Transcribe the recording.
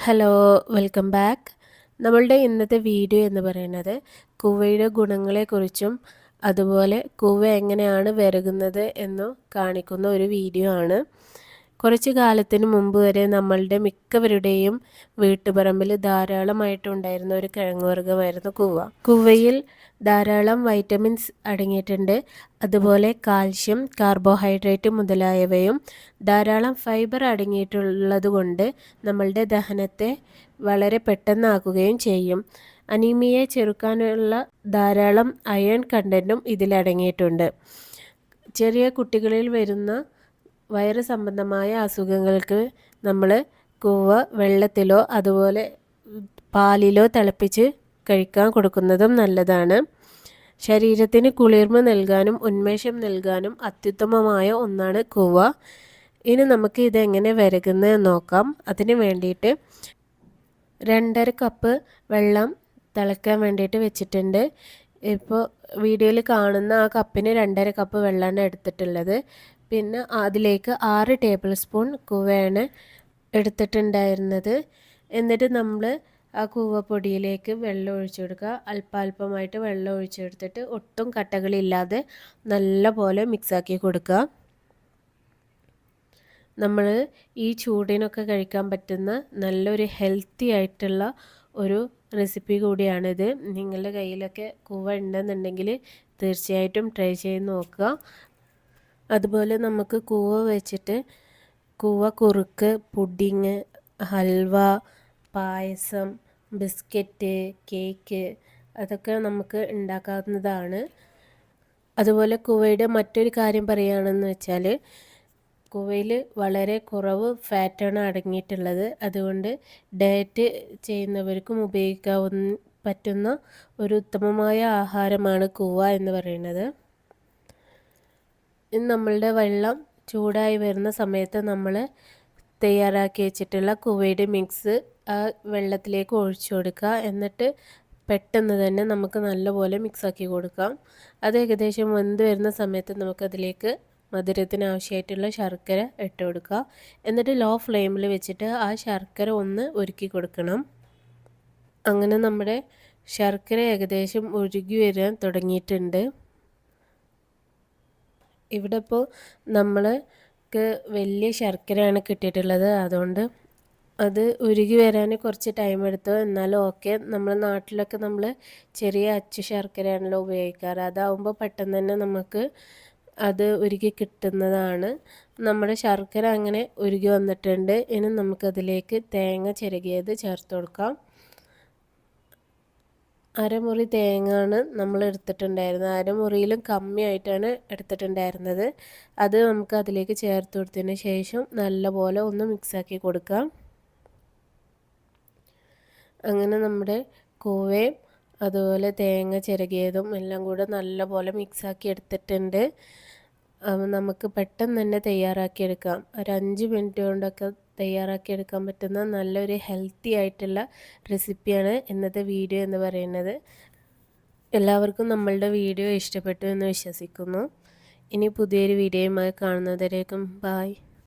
Hello welcome back നമ്മളുടെ ഇന്നത്തെ video എന്ന് പറയുന്നത് കുവയുടെ ഗുണങ്ങളെക്കുറിച്ചും അതുപോലെ കുവ എങ്ങനെയാണ് വിരകുന്നത് എന്നും കാണിക്കുന്ന ഒരു വീഡിയോ ആണ്. കുറച്ച് കാലത്തിന് മുമ്പ് വരെ നമ്മളുടെ മിക്കവരുടെയും വീട്ടുപറമ്പിൽ ധാരാളമായിട്ടുണ്ടായിരുന്ന ഒരു കിഴങ്ങുവർഗമായിരുന്നു കുവ്വ കുവ്വയിൽ ധാരാളം വൈറ്റമിൻസ് അടങ്ങിയിട്ടുണ്ട്. അതുപോലെ കാൽഷ്യം കാർബോഹൈഡ്രേറ്റ് മുതലായവയും ധാരാളം ഫൈബർ അടങ്ങിയിട്ടുള്ളതുകൊണ്ട് നമ്മളുടെ ദഹനത്തെ വളരെ പെട്ടെന്നാക്കുകയും ചെയ്യും. അനീമിയെ ചെറുക്കാനുള്ള ധാരാളം അയൺ കണ്ടന്റും ഇതിലടങ്ങിയിട്ടുണ്ട്. ചെറിയ കുട്ടികളിൽ വരുന്ന വയറ് സംബന്ധമായ അസുഖങ്ങൾക്ക് നമ്മൾ കൂവ വെള്ളത്തിലോ അതുപോലെ പാലിലോ തിളപ്പിച്ച് കഴിക്കാൻ കൊടുക്കുന്നതും നല്ലതാണ്. ശരീരത്തിന് കുളിർമ നൽകാനും ഉന്മേഷം നൽകാനും അത്യുത്തമമായ ഒന്നാണ് കൂവ. ഇനി നമുക്ക് ഇതെങ്ങനെ വരകുന്നത് നോക്കാം. അതിന് വേണ്ടിയിട്ട് രണ്ടര കപ്പ് വെള്ളം തിളക്കാൻ വേണ്ടിയിട്ട് വെച്ചിട്ടുണ്ട്. ഇപ്പോൾ വീഡിയോയിൽ കാണുന്ന ആ കപ്പിന് രണ്ടര കപ്പ് വെള്ളമാണ് എടുത്തിട്ടുള്ളത്. പിന്നെ അതിലേക്ക് ആറ് ടേബിൾ സ്പൂൺ കുവയാണ് എടുത്തിട്ടുണ്ടായിരുന്നത്. എന്നിട്ട് നമ്മൾ ആ കൂവപ്പൊടിയിലേക്ക് വെള്ളം ഒഴിച്ചു കൊടുക്കുക. അല്പാൽപമായിട്ട് വെള്ളം ഒഴിച്ചെടുത്തിട്ട് ഒട്ടും കട്ടകളില്ലാതെ നല്ല പോലെ മിക്സാക്കി കൊടുക്കുക. നമ്മൾ ഈ ചൂടിനൊക്കെ കഴിക്കാൻ പറ്റുന്ന നല്ലൊരു ഹെൽത്തി ആയിട്ടുള്ള ഒരു റെസിപ്പി കൂടിയാണിത്. നിങ്ങളുടെ കയ്യിലൊക്കെ കൂവ ഉണ്ടെന്നുണ്ടെങ്കിൽ തീർച്ചയായിട്ടും ട്രൈ ചെയ്ത് നോക്കുക. അതുപോലെ നമുക്ക് കൂവ വെച്ചിട്ട് കൂവ കുറുക്ക് pudding halwa payasam biscuit cake അതൊക്കെ നമുക്ക് ഉണ്ടാക്കാവുന്നതാണ്. അതുപോലെ കൂവയുടെ മറ്റൊരു കാര്യം പറയുകയാണെന്ന് വെച്ചാൽ കൂവയിൽ വളരെ കുറവ് ഫാറ്റാണ് അടങ്ങിയിട്ടുള്ളത്. അതുകൊണ്ട് ഡയറ്റ് ചെയ്യുന്നവർക്കും ഉപയോഗിക്കാവുന്ന പറ്റുന്ന ഒരു ഉത്തമമായ ആഹാരമാണ് കൂവ എന്ന് പറയുന്നത്. നമ്മളുടെ വെള്ളം ചൂടായി വരുന്ന സമയത്ത് നമ്മൾ തയ്യാറാക്കി വെച്ചിട്ടുള്ള കുവയുടെ മിക്സ് ആ വെള്ളത്തിലേക്ക് ഒഴിച്ചു കൊടുക്കുക. എന്നിട്ട് പെട്ടെന്ന് തന്നെ നമുക്ക് നല്ലപോലെ മിക്സാക്കി കൊടുക്കാം. അത് ഏകദേശം വെന്ത് വരുന്ന സമയത്ത് നമുക്കതിലേക്ക് മധുരത്തിന് ആവശ്യമായിട്ടുള്ള ശർക്കര ഇട്ട് കൊടുക്കുക. എന്നിട്ട് ലോ ഫ്ലെയിമിൽ വെച്ചിട്ട് ആ ശർക്കര ഒന്ന് ഒരുക്കി കൊടുക്കണം. അങ്ങനെ നമ്മുടെ ശർക്കര ഏകദേശം ഒഴുകി വരാൻ തുടങ്ങിയിട്ടുണ്ട്. ഇവിടെ ഇപ്പോൾ നമ്മൾക്ക് വലിയ ശർക്കരയാണ് കിട്ടിയിട്ടുള്ളത്. അതുകൊണ്ട് അത് ഉരുകി വരാൻ കുറച്ച് ടൈം എടുത്തു. എന്നാലും ഓക്കെ നമ്മുടെ നാട്ടിലൊക്കെ നമ്മൾ ചെറിയ അച്ചു ശർക്കരയാണല്ലോ ഉപയോഗിക്കാറ്. അതാവുമ്പോൾ പെട്ടെന്ന് തന്നെ നമുക്ക് അത് ഉരുകി കിട്ടുന്നതാണ്. നമ്മുടെ ശർക്കര അങ്ങനെ ഉരുകി വന്നിട്ടുണ്ട്. ഇനി നമുക്കതിലേക്ക് തേങ്ങ ചിരകിയത് ചേർത്ത് കൊടുക്കാം. അരമുറി തേങ്ങയാണ് നമ്മൾ എടുത്തിട്ടുണ്ടായിരുന്നത്. അരമുറിയിലും കമ്മിയായിട്ടാണ് എടുത്തിട്ടുണ്ടായിരുന്നത്. അത് നമുക്ക് അതിലേക്ക് ചേർത്ത് കൊടുത്തതിന് ശേഷം നല്ലപോലെ ഒന്ന് മിക്സാക്കി കൊടുക്കാം. അങ്ങനെ നമ്മുടെ കൂവയും അതുപോലെ തേങ്ങ ചിരകിയതും എല്ലാം കൂടെ നല്ലപോലെ മിക്സാക്കി എടുത്തിട്ടുണ്ട്. നമുക്ക് പെട്ടെന്ന് തന്നെ തയ്യാറാക്കിയെടുക്കാം. ഒരു അഞ്ച് മിനിറ്റ് കൊണ്ടൊക്കെ തയ്യാറാക്കിയെടുക്കാൻ പറ്റുന്ന നല്ലൊരു ഹെൽത്തി ആയിട്ടുള്ള റെസിപ്പിയാണ് ഇന്നത്തെ വീഡിയോ എന്ന് പറയുന്നത്. എല്ലാവർക്കും നമ്മളുടെ വീഡിയോ ഇഷ്ടപ്പെട്ടു എന്ന് വിശ്വസിക്കുന്നു. ഇനി പുതിയൊരു വീഡിയോയുമായി കാണുന്നതിലേക്കും ബായ്